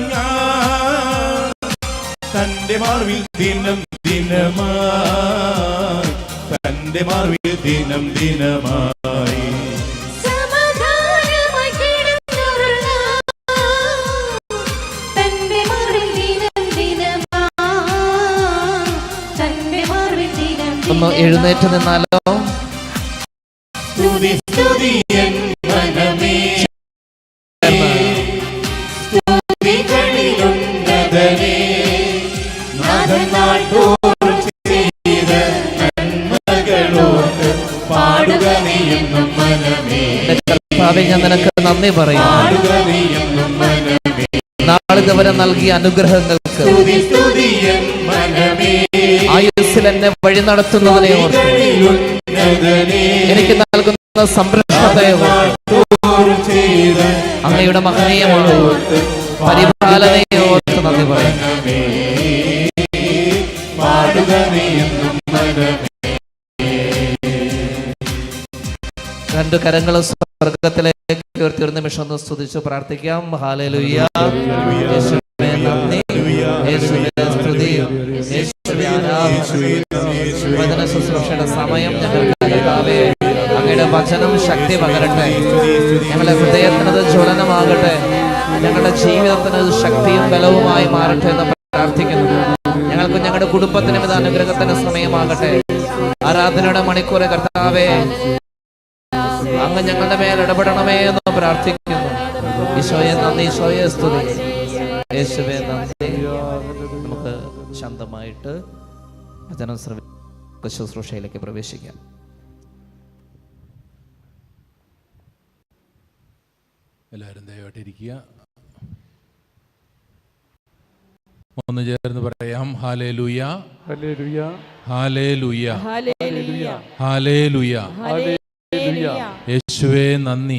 ഞാൻ തന്റെ മാർവിൽ ദിനം ദിനമായി. തന്റെ മാർവിൽ ദിനം ദിനമായി. ഒന്ന് എഴുന്നേറ്റ് നിന്നാലോ? സ്തുതി സ്തുതി എൻ സ്തുതികളിലുന്നതനേ നാഥൻ നാൾ തോറും ചെയ്ത നന്മകളോട് പാടുക നീ മനമേ. എന്റെ കർത്താവെ ഞാൻ നിനക്ക് നന്ദി പറയുന്നു പാടുക മനമേ. നാളിതുവരെ നൽകിയ അനുഗ്രഹങ്ങൾക്ക് ആയുസ്സിൽ എന്നെ വഴി നടത്തുന്നതിനെ ഓർത്ത് എനിക്ക് നൽകുന്ന സംരക്ഷണത്തെ ഓർത്ത് അങ്ങയുടെ മഹനീയമാണ് പരിപാലനയെ രണ്ട് കരങ്ങളും സ്വർഗത്തിലേക്ക് ഉയർത്തി ഒരു നിമിഷം ഒന്ന് സ്തുതിച്ച് പ്രാർത്ഥിക്കാം. ഹാലലുയ്യ യേശുവേ നന്ദി. യേശുവേ സ്തുതി. യേശുവേ വചന ശുശ്രൂഷയുടെ സമയം അങ്ങയുടെ വചനം ശക്തി പകരട്ടെ. ഞങ്ങളുടെ ഹൃദയത്തിനത് ജ്വലനമാകട്ടെ. ഞങ്ങളുടെ ജീവിതത്തിന് ശക്തിയും ബലവുമായി മാറട്ടെ എന്ന് പ്രാർത്ഥിക്കുന്നു. ഞങ്ങളുടെ കുടുംബത്തിനും ഇത് അനുഗ്രഹത്തിന് സമയമാകട്ടെ. ആരാധനയുടെ മണിക്കൂറെ കർത്താവേ അങ്ങ് ഞങ്ങളുടെ മേൽ ഇടപെടണമേ എന്ന് പ്രാർത്ഥിക്കുന്നു. ഈശോയെ നന്ദി ഈശോയെ സ്തുതി. യേശുവെ നന്ദി. നമുക്ക് ശാന്തമായിട്ട് വചനം ശുശ്രൂഷയിലേക്ക് പ്രവേശിക്കാം. എല്ലാവരും ദയവായിട്ടിരിക്കുക ഒന്ന് ചേർന്ന് പറയാം ഹാലേ ലുയ ഹാലേ ലുയ. ഹാലേ ലുയ യേശുവേ നന്ദി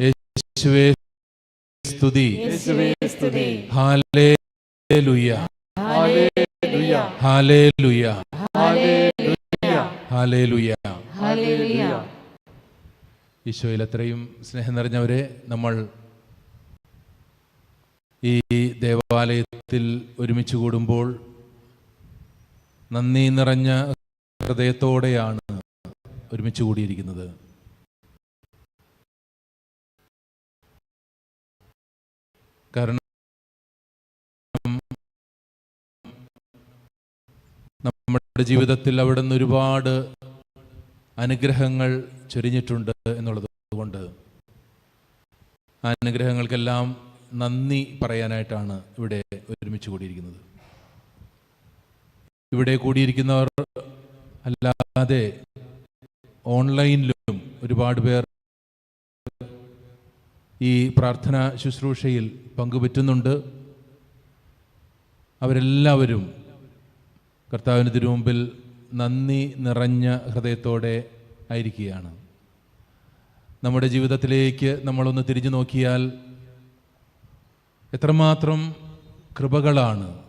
യേശുവേ സ്തുതി യേശുവേ സ്തുതി. ഹാലേ ലുയ. ഹാലേ ലുയ. ഹാലേ ലുയ ഈശോയിൽ അത്രയും സ്നേഹം നിറഞ്ഞവരെ നമ്മൾ ഈ ദേവാലയത്തിൽ ഒരുമിച്ച് കൂടുമ്പോൾ നന്ദി നിറഞ്ഞ ഹൃദയത്തോടെയാണ് ഒരുമിച്ച് കൂടിയിരിക്കുന്നത്. കാരണം നമ്മുടെ ജീവിതത്തിൽ അവിടെ നിന്ന് ഒരുപാട് അനുഗ്രഹങ്ങൾ ചൊരിഞ്ഞിട്ടുണ്ട് എന്നുള്ളത് കൊണ്ട്. ആ അനുഗ്രഹങ്ങൾക്കെല്ലാം നന്ദി പറയാനായിട്ടാണ് ഇവിടെ ഒരുമിച്ച് കൂടിയിരിക്കുന്നത്. ഇവിടെ കൂടിയിരിക്കുന്നവർ അല്ലാതെ ഓൺലൈനിലും ഒരുപാട് പേർ ഈ പ്രാർത്ഥന ശുശ്രൂഷയിൽ പങ്കുപറ്റുന്നുണ്ട്. അവരെല്ലാവരും കർത്താവിന് തിരുമുമ്പിൽ നന്ദി നിറഞ്ഞ ഹൃദയത്തോടെ ആയിരിക്കുകയാണ്. നമ്മുടെ ജീവിതത്തിലേക്ക് നമ്മളൊന്ന് തിരിഞ്ഞു നോക്കിയാൽ എത്രമാത്രം കൃപകളാണ്